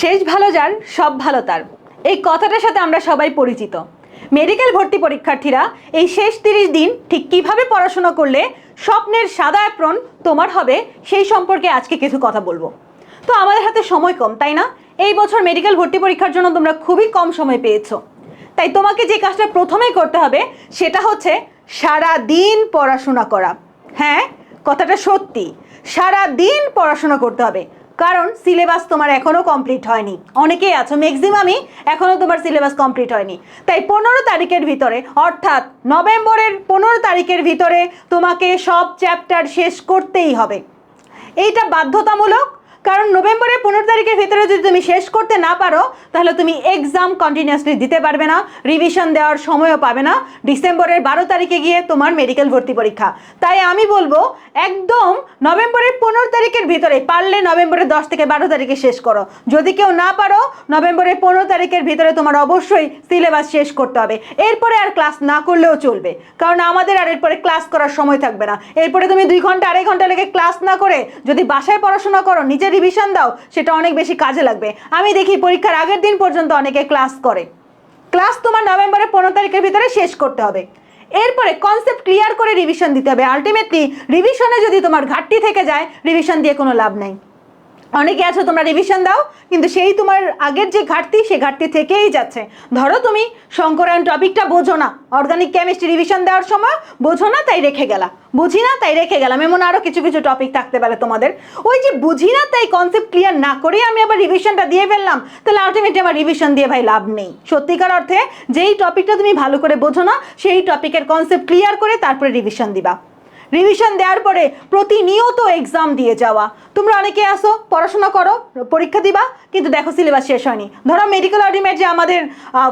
শেষ ভালো যার, সব ভালো তার। এই কথাটার সাথে আমরা সবাই পরিচিত। মেডিকেল ভর্তি পরীক্ষার্থীরা এই শেষ তিরিশ দিন ঠিক কীভাবে পড়াশোনা করলে স্বপ্নের সাদা অ্যাপ্রন তোমার হবে, সেই সম্পর্কে আজকে কিছু কথা বলব। তো আমাদের হাতে সময় কম, তাই না? এই বছর মেডিকেল ভর্তি পরীক্ষার জন্য তোমরা খুবই কম সময় পেয়েছ। তাই তোমাকে যে কাজটা প্রথমেই করতে হবে, সেটা হচ্ছে সারা দিন পড়াশোনা করা। হ্যাঁ কথাটা সত্যি। সারা দিন পড়াশোনা করতে হবে। কারণ সিলেবাস তোমার এখনও কমপ্লিট হয়নি। অনেকেই আছো ম্যাক্সিমামই এখনও তোমার সিলেবাস কমপ্লিট হয়নি। তাই পনেরো তারিখের ভিতরে, অর্থাৎ নভেম্বরের পনেরো তারিখের ভিতরে তোমাকে সব চ্যাপ্টার শেষ করতেই হবে। এইটা বাধ্যতামূলক কারণ নভেম্বরের পনেরো তারিখের ভিতরে যদি তুমি শেষ করতে না পারো, তাহলে তুমি এক্সাম কন্টিনিউয়াসলি দিতে পারবে না রিভিশন দেওয়ার সময়ও পাবে না। ডিসেম্বরের বারো তারিখে গিয়ে তোমার মেডিকেল ভর্তি পরীক্ষা। তাই আমি বলব, একদম নভেম্বরের পনেরো তারিখের ভিতরে পারলে নভেম্বরের দশ থেকে বারো তারিখে শেষ করো। যদি কেউ না পারো, নভেম্বরের পনেরো তারিখের ভিতরে তোমার অবশ্যই সিলেবাস শেষ করতে হবে। এরপরে আর ক্লাস না করলেও চলবে। কারণ আমাদের আর এরপরে ক্লাস করার সময় থাকবে না। এরপরে তুমি দুই ঘণ্টা, আড়াই ঘণ্টা লেগে ক্লাস না করে যদি বাসায় পড়াশোনা করো নিজে রিভিশন দাও, সেটা অনেক বেশি কাজে লাগবে। আমি দেখি পরীক্ষার আগের দিন পর্যন্ত অনেকে ক্লাস করে। ক্লাস তোমার নভেম্বরের পনেরো তারিখের ভিতরে শেষ করতে হবে। এরপরে কনসেপ্ট ক্লিয়ার করে রিভিশন দিতে হবে। আলটিমেটলি রিভিশনে যদি তোমার ঘাটতি থেকে যায় রিভিশন দিয়ে কোনো লাভ নেই। অনেকে আছো, তোমরা রিভিশন দাও, কিন্তু সেই তোমার আগের যে ঘাটতি, সে ঘাটতি থেকেই যাচ্ছে। ধরো তুমি সংকরায়ন টপিকটা বোঝো না। অর্গানিক কেমিস্ট্রি রিভিশন দেওয়ার সময় বোঝো না, তাই রেখে গেলা। বুঝি না, তাই রেখে গেলাম। এমন আরও কিছু কিছু টপিক থাকতে পারে তোমাদের। ওই যে বুঝি না, তাই কনসেপ্ট ক্লিয়ার না করেই আমি আবার রিভিশনটা দিয়ে ফেললাম, তাহলে আলটিমেটলি আমার রিভিশন দিয়ে ভাই লাভ নেই। সত্যিকার অর্থে যেই টপিকটা তুমি ভালো করে বোঝো না, সেই টপিকের কনসেপ্ট ক্লিয়ার করে তারপরে রিভিশন দিবা। রিভিশন দেওয়ার পরে প্রতিনিয়ত এক্সাম দিয়ে যাওয়া তোমরা অনেকে আসো পড়াশোনা করো, পরীক্ষা দিবা, কিন্তু দেখো সিলেবাস শেষ হয়নি। ধরো মেডিকেল অর্ডিমেট যে আমাদের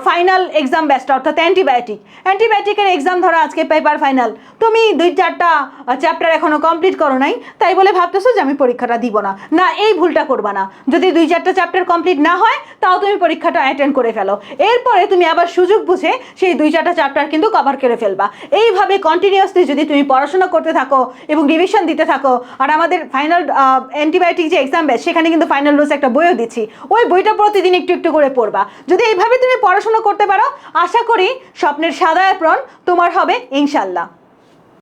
ফাইনাল এক্সাম ব্যাচটা অর্থাৎ অ্যান্টিবায়োটিক অ্যান্টিবায়োটিকের এক্সাম ধরো আজকে পেপার ফাইনাল তুমি দুই চারটা চ্যাপ্টার এখনও কমপ্লিট করো নাই, তাই বলে ভাবতেছো যে আমি পরীক্ষাটা দিব না। না, এই ভুলটা করবা না। যদি দুই চারটা চ্যাপ্টার কমপ্লিট না হয়, তাও তুমি পরীক্ষাটা অ্যাটেন্ড করে ফেলো। এরপরে তুমি আবার সুযোগ বুঝে সেই দুই চারটা চ্যাপ্টার কিন্তু কভার করে ফেলবা। এইভাবে কন্টিনিউয়াসলি যদি তুমি পড়াশোনা করতে থাকো এবং রিভিশন দিতে থাকো, আর আমাদের ফাইনাল অ্যান্টিবায়োটিক যে এক্সাম ব্যাচ সেখানে কিন্তু ফাইনাল রোজ একটা বইও দিচ্ছি। ওই বইটা প্রতিদিন একটু একটু করে পড়বা। যদি এইভাবে তুমি পড়াশোনা করতে পারো, আশা করি স্বপ্নের সাদা অ্যাপ্রন তোমার হবে ইনশাল্লাহ